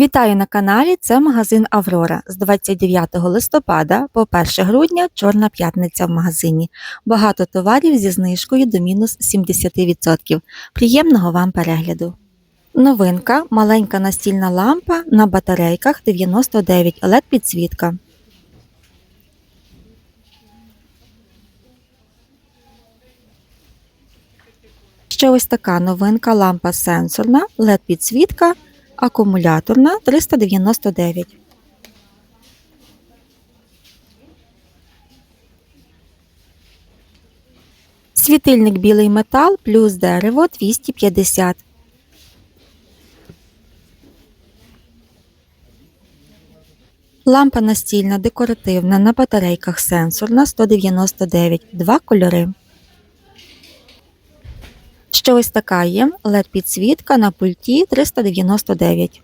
Вітаю на каналі. Це магазин Аврора. З 29 листопада по 1 грудня Чорна п'ятниця в магазині. Багато товарів зі знижкою до мінус 70%. Приємного вам перегляду. Новинка маленька настільна лампа на батарейках 99 LED підсвітка. Ще ось така новинка лампа сенсорна, LED підсвітка акумуляторна 399. Світильник білий метал плюс дерево 250. Лампа настільна декоративна на батарейках сенсорна 199. Два кольори. Ще ось така є led підсвітка на пульті 399.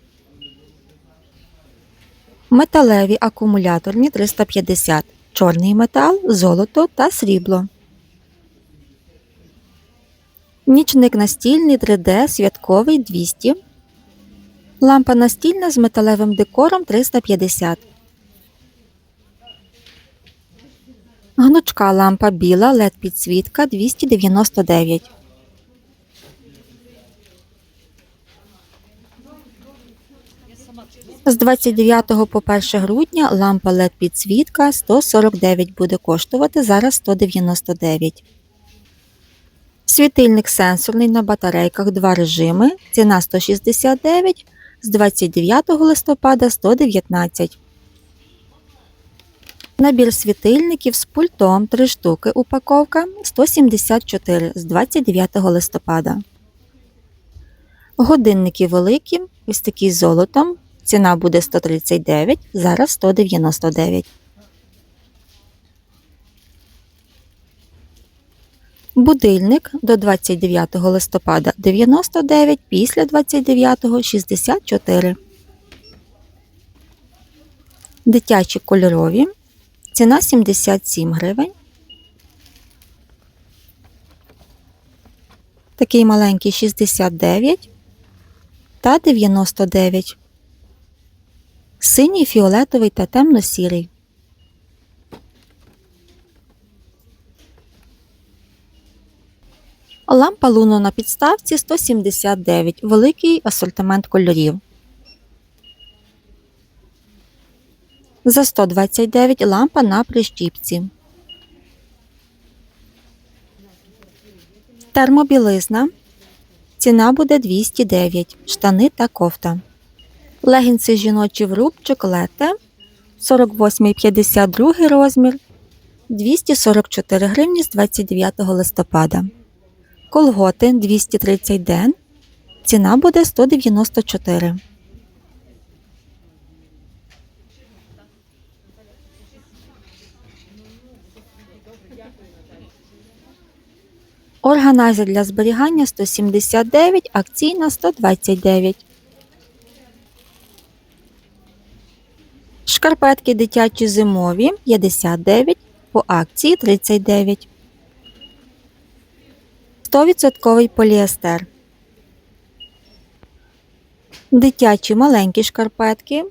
Металеві акумуляторні 350. Чорний метал, золото та срібло. Нічник настільний 3D святковий 200. Лампа настільна з металевим декором 350. Гнучка лампа біла LED підсвітка 299. З 29 по 1 грудня лампа LED підсвітка 149 буде коштувати, зараз 199. Світильник сенсорний на батарейках два режими. Ціна 169, з 29 листопада 119. Набір світильників з пультом 3 штуки упаковка 174 з 29 листопада. Годинники великі, ось такі з золотом. Ціна буде 139, зараз 199. Будильник до 29 листопада 99, після 29 64. Дитячі кольорові. Ціна 77 гривень. Такий маленький 69 та 99 синій, фіолетовий та темно-сірий. Лампа луно на підставці 179, великий асортимент кольорів. За 129 лампа на прищіпці. Термобілизна. Ціна буде 209, штани та кофта. Легінси жіночі в рубчик лете 48,52 розмір 244 гривні з 29 листопада. Колготи 230 ден. Ціна буде 194. Органайзер для зберігання 179, акційна 129. Шкарпетки дитячі зимові 59, по акції 39. 100% поліестер. Дитячі маленькі шкарпетки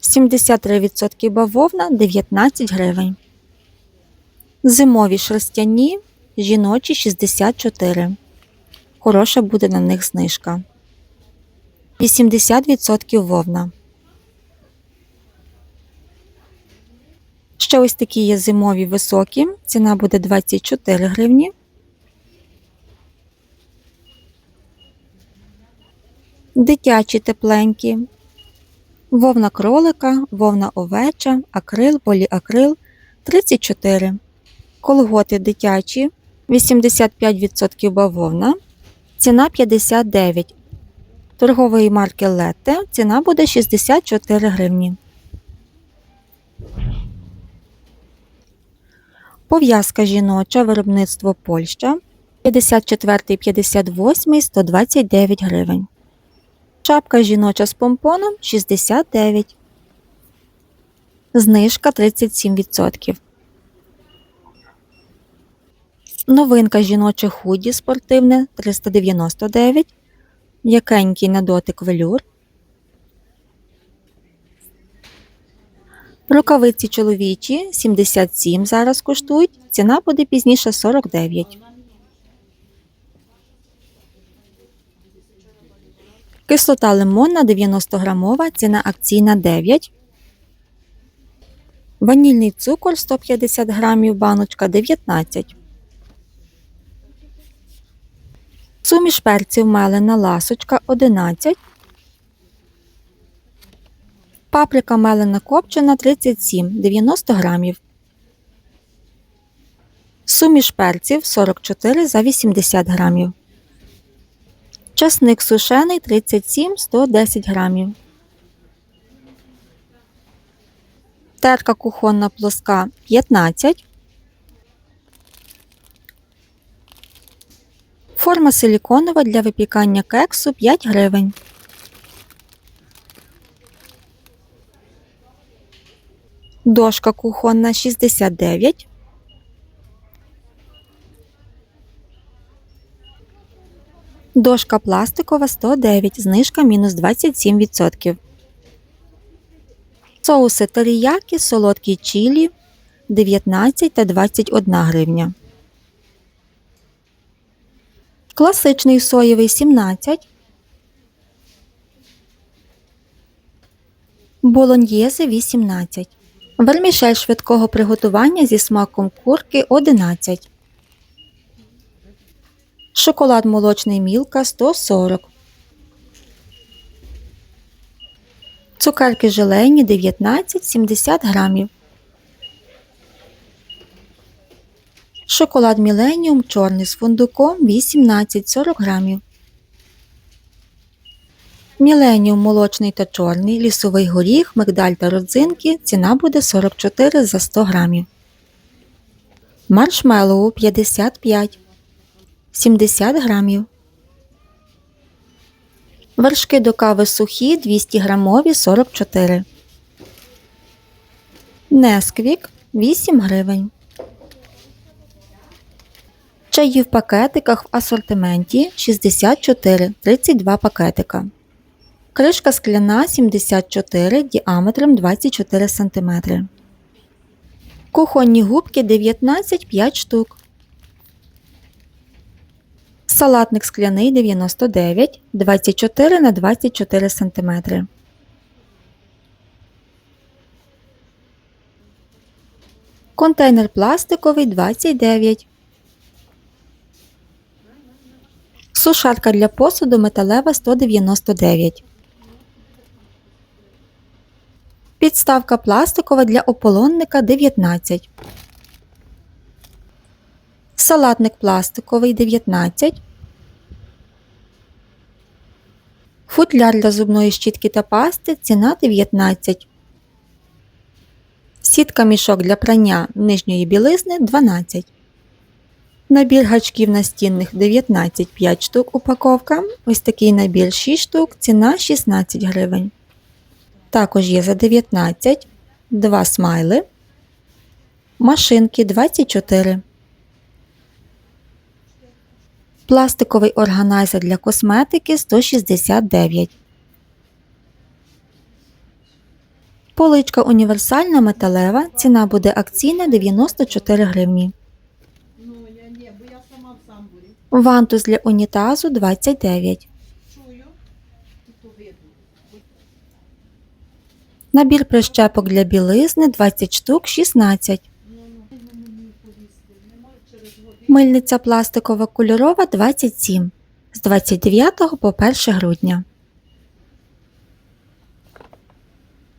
73% бавовна 19 гривень. Зимові шерстяні жіночі 64. Хороша буде на них знижка. 80% вовна. Ще ось такі є зимові високі. Ціна буде 24 гривні. Дитячі тепленькі. Вовна кролика, вовна овеча, акрил, поліакрил 34. Колготи дитячі 85% бавовна. Ціна 59. Торгової марки Летте ціна буде 64 гривні. Пов'язка жіноча виробництво Польща 54, 58, 129 гривень. Шапка жіноча з помпоном 69. Знижка 37%. Новинка жіноче худі спортивне 399. Якенький на дотик велюр. Рукавиці чоловічі 77 зараз коштують, ціна буде пізніше 49. Кислота лимонна 90 грамова, ціна акційна 9. Ванільний цукор 150 грамів, баночка 19. Суміш перців мелена ласочка 11. Паприка мелена копчена 37 90 грамів. Суміш перців 44 за 80 грамів. Часник сушений 37 110 грамів. Терка кухонна плоска 15. Форма силіконова для випікання кексу 5 гривень. Дошка кухонна 69. Дошка пластикова 109, знижка мінус 27%. Соуси теріякі, солодкі чілі 19 та 21 гривня. Класичний соєвий 17. Болоньєзе 18. Вермішель швидкого приготування зі смаком курки 11. Шоколад молочний мілка 140. Цукерки желейні 19 70 грамів. Шоколад Міленіум чорний з фундуком 18 40 грамів. Міленіум молочний та чорний, лісовий горіх, мигдаль та родзинки. Ціна буде 44 за 100 грамів. Маршмеллоу 55 70 грамів. Вершки до кави сухі 200 грамові 44. Несквік 8 гривень. Чаї в пакетиках в асортименті 64 32 пакетика. Кришка скляна 74 діаметром 24 см. Кухонні губки 19 5 штук. Салатник скляний 99 24 на 24 см. Контейнер пластиковий 29. Сушарка для посуду металева 199. Підставка пластикова для ополонника 19. Салатник пластиковий 19. Футляр для зубної щітки та пасти ціна 19. Сітка мішок для прання нижньої білизни 12. Набір гачків настінних 19 5 штук упаковка. Ось такий набір 6 штук, ціна 16 гривень. Також є за 19, 2 смайли, машинки 24. Пластиковий органайзер для косметики 169. Поличка універсальна металева. Ціна буде акційна 94 гривні. Ну. Вантус для унітазу 29. Набір прищепок для білизни 20 штук 16. Ну, ну, ну, мені повісти. Нема через годину. Мильниця пластикова кольорова 27 з 29 по 1 грудня.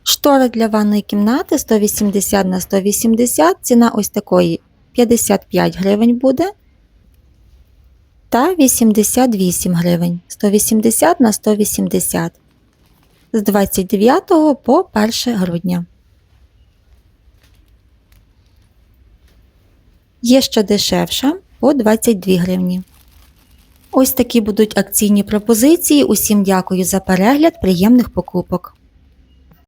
Штори для ванної кімнати 180 на 180. Ціна ось такої 55 гривень буде. Та 88 гривень 180 на 180 з 29 по 1 грудня. Є ще дешевша по 22 гривні. Ось такі будуть акційні пропозиції. Усім дякую за перегляд, приємних покупок.